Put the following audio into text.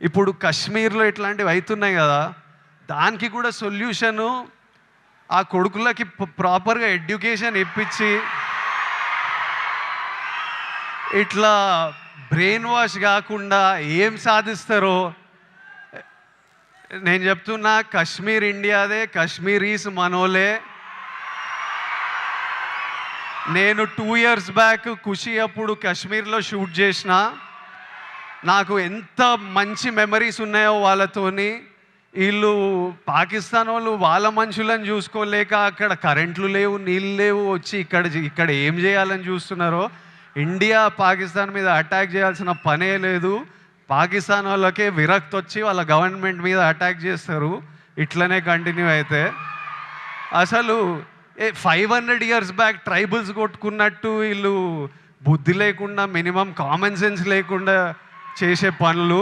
ఇప్పుడు కశ్మీర్లో ఇట్లాంటివి అవుతున్నాయి కదా దానికి కూడా సొల్యూషను ఆ కొడుకులకి ప్రాపర్గా ఎడ్యుకేషన్ ఇప్పించి ఇట్లా బ్రెయిన్ వాష్ కాకుండా ఏం సాధిస్తారో నేను చెప్తున్నా కశ్మీర్ ఇండియాదే కశ్మీరీస్ మనోలే. నేను టూ ఇయర్స్ బ్యాక్ ఖుషి అప్పుడు కాశ్మీర్లో షూట్ చేసిన. నాకు ఎంత మంచి మెమరీస్ ఉన్నాయో వాళ్ళతోని. వీళ్ళు పాకిస్తాన్ వాళ్ళు వాళ్ళ మనుషులను చూసుకోలేక అక్కడ కరెంట్లు లేవు నీళ్ళు లేవు వచ్చి ఇక్కడ ఇక్కడ ఏం చేయాలని చూస్తున్నారో. ఇండియా పాకిస్తాన్ మీద అటాక్ చేయాల్సిన పనే లేదు. పాకిస్తాన్ వాళ్ళకే విరక్తి వచ్చి వాళ్ళ గవర్నమెంట్ మీద అటాక్ చేస్తారు. ఇట్లనే కంటిన్యూ అయితే. అసలు a five hundred years back tribals కొట్టుకున్నట్టు వీళ్ళు బుద్ధి లేకుండా మినిమం కామన్ సెన్స్ లేకుండా చేసే పనులు